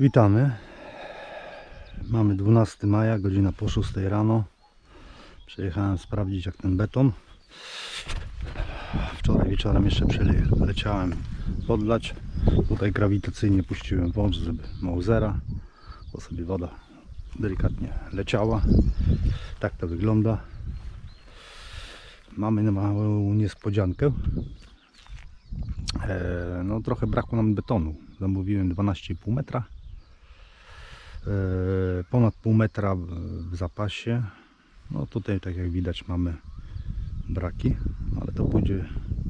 Witamy. Mamy 12 maja, godzina po 6 rano. Przyjechałem sprawdzić jak ten beton. Wczoraj wieczorem jeszcze przyleciałem podlać. Tutaj grawitacyjnie puściłem wąż, żeby Mausera, bo sobie woda delikatnie leciała. Tak to wygląda. Mamy małą niespodziankę. E, no trochę brakło nam betonu. Zamówiłem 12,5 metra. E, ponad pół metra w- zapasie. No tutaj tak jak widać mamy braki, ale to pójdzie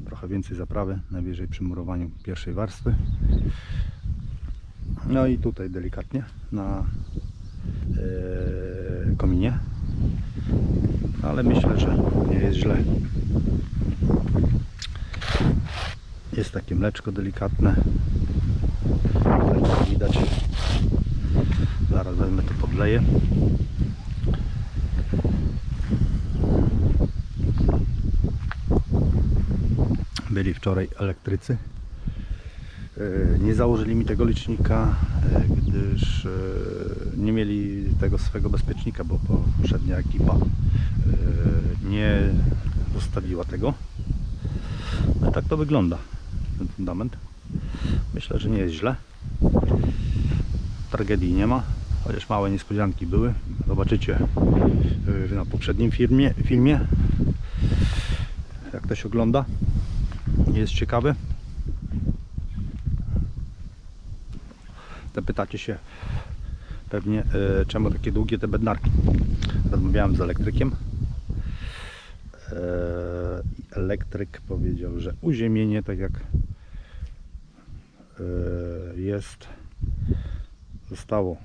trochę więcej zaprawy, najwyżej przy murowaniu pierwszej warstwy. No i tutaj delikatnie na e, kominie. Ale myślę, że nie jest źle. Jest takie mleczko delikatne. Tutaj widać. Zaraz wezmę to podleję. Byli wczoraj elektrycy. E, Nie założyli mi tego licznika, e, gdyż e, nie mieli tego swego bezpiecznika, bo poprzednia ekipa nie zostawiła tego. No tak to wygląda ten fundament. Myślę, że nie jest źle. Tragedii nie ma, chociaż małe niespodzianki były. Zobaczycie yy, na poprzednim filmie, filmie jak to się ogląda. Jest ciekawe. Zapytacie się pewnie yy, czemu takie długie te bednarki. Rozmawiałem z elektrykiem. I elektryk powiedział, że uziemienie tak jak jest zostało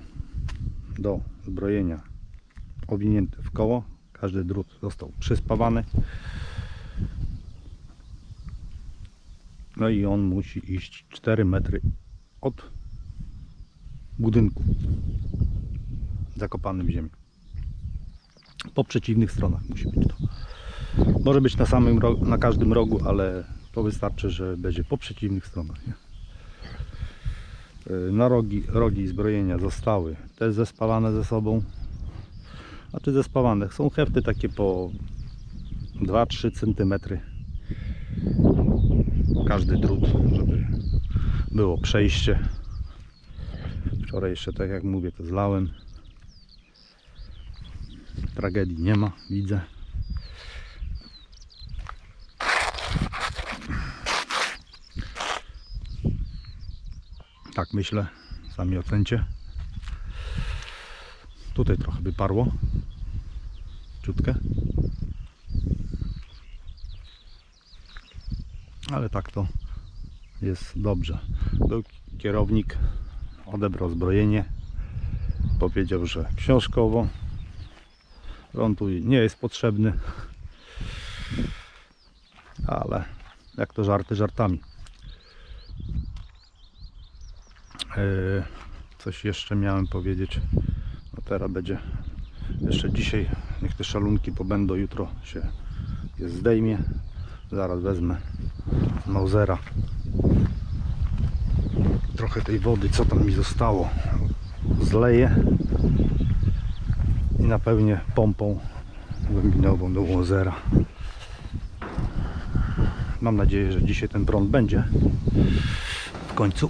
do zbrojenia owinięte w koło każdy drut został przyspawany no i on musi iść 4 metry od budynku zakopany w ziemi po przeciwnych stronach musi być to może być na samym na każdym rogu, ale to wystarczy, że będzie po przeciwnych stronach. Nie? Yy, Na rogi, rogi zbrojenia zostały też zespawane ze sobą. Znaczy zespawane. Są hefty takie po 2-3 cm. Każdy drut, żeby było przejście. Wczoraj jeszcze tak jak mówię to zlałem. Tragedii nie ma, widzę. Tak myślę, sami ocencie. Tutaj trochę wyparło. Ciutkę. Ale tak to jest dobrze. Był kierownik, odebrał zbrojenie. Powiedział, że książkowo. On tu nie jest potrzebny. Ale jak to żarty żartami. Coś jeszcze miałem powiedzieć. No teraz będzie jeszcze dzisiaj. Niech te szalunki pobędą. Jutro się je zdejmie. Zaraz wezmę Mausera trochę tej wody, co tam mi zostało, zleję i napełnię pompą głębinową do Mausera. Mam nadzieję, że dzisiaj ten prąd będzie w końcu.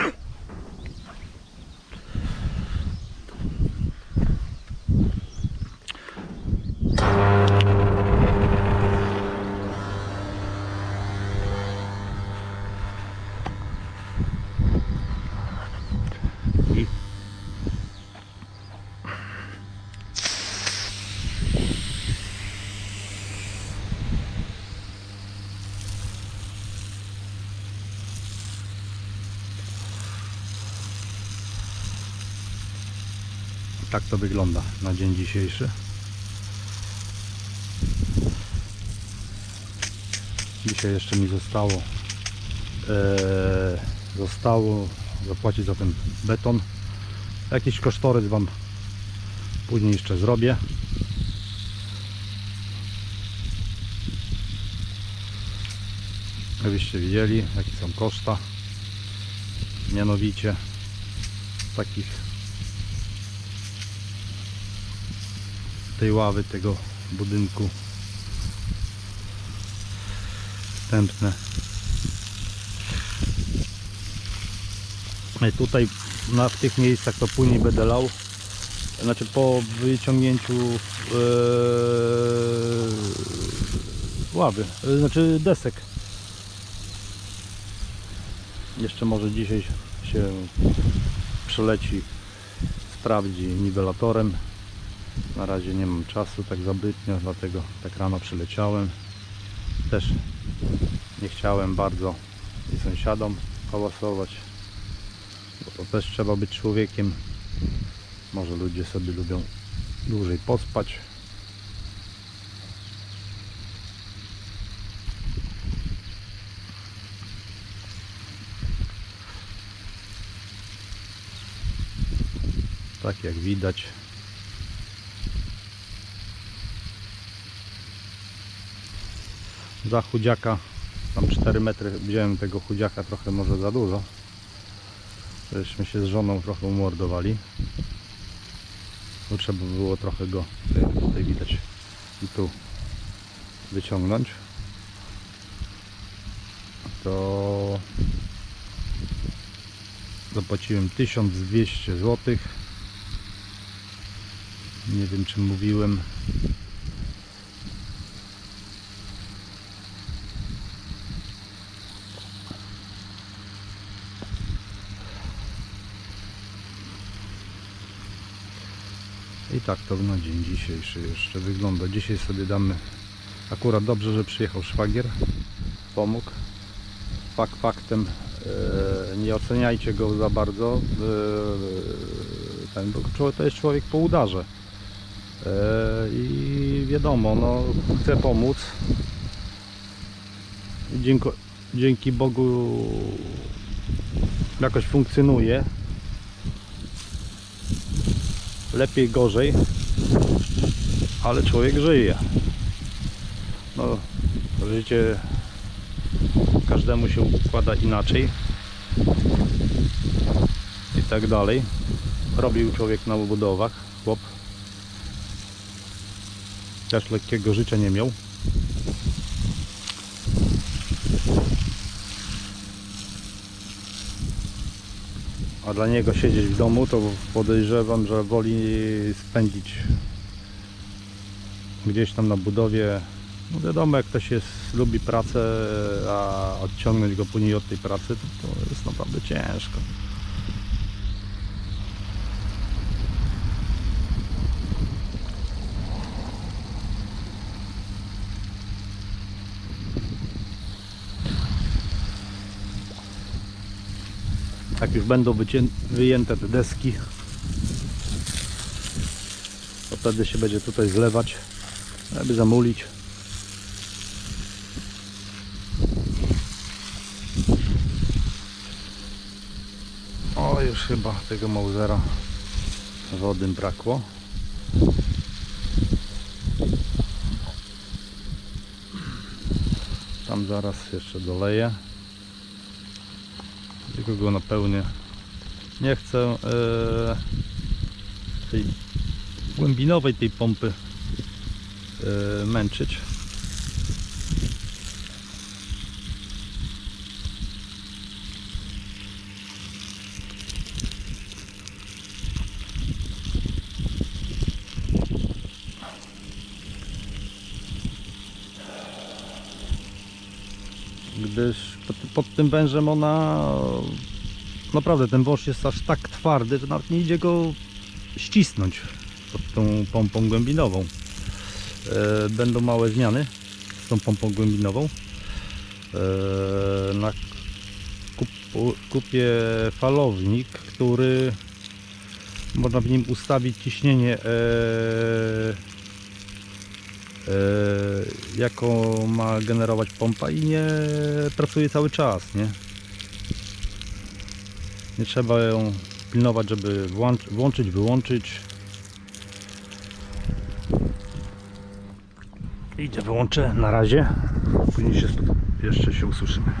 tak to wygląda na dzień dzisiejszy. Dzisiaj jeszcze mi zostało e, zostało zapłacić za ten beton. Jakiś kosztorys Wam później jeszcze zrobię. Żebyście widzieli jakie są koszta. Mianowicie takich tej ławy tego budynku wstępne. I tutaj na, w tych miejscach to później będę lał. Znaczy po wyciągnięciu e, ławy, e, znaczy desek. Jeszcze może dzisiaj się przeleci, sprawdzi niwelatorem. Na razie nie mam czasu tak zabytnio, dlatego tak rano przyleciałem. Też nie chciałem bardzo i sąsiadom hałasować, bo to też trzeba być człowiekiem. Może ludzie sobie lubią dłużej pospać. Tak jak widać. Za chudziaka, tam 4 metry wziąłem tego chudziaka trochę może za dużo. Żeśmy się z żoną trochę umordowali. Bo trzeba było trochę go, tutaj widać, i tu wyciągnąć. To zapłaciłem 1200 zł. Nie wiem czy mówiłem. I tak to na dzień dzisiejszy jeszcze wygląda. Dzisiaj sobie damy akurat dobrze, że przyjechał szwagier. Pomógł. Fakt faktem e, nie oceniajcie go za bardzo. E, ten, bo to jest człowiek po udarze. E, I wiadomo, no, chce pomóc. Dzięki, dzięki Bogu jakoś funkcjonuje. Lepiej, gorzej, ale człowiek żyje. No, życie każdemu się układa inaczej i tak dalej. Robił człowiek na budowach, chłop. Też lekkiego życia nie miał. A dla niego siedzieć w domu to podejrzewam, że woli spędzić gdzieś tam na budowie. No wiadomo, jak ktoś jest, lubi pracę, a odciągnąć go później od tej pracy, to, to jest naprawdę ciężko. Jak już będą wyjęte te deski, to wtedy się będzie tutaj zlewać, żeby zamulić. O, już chyba tego Mausera wody brakło. Tam zaraz jeszcze doleję. Tylko go napełnię. Nie chcę e, tej głębinowej tej pompy e, męczyć. Gdyż pod, tym wężem ona naprawdę ten wąż jest aż tak twardy, że nawet nie idzie go ścisnąć pod tą pompą głębinową. E, będą małe zmiany z tą pompą głębinową. E, na kupie falownik, który można w nim ustawić ciśnienie e, jaką ma generować pompa i nie pracuje cały czas, nie? Nie trzeba ją pilnować, żeby włącz, włączyć, wyłączyć. Idzie, wyłączę na razie. Później się, jeszcze się usłyszymy.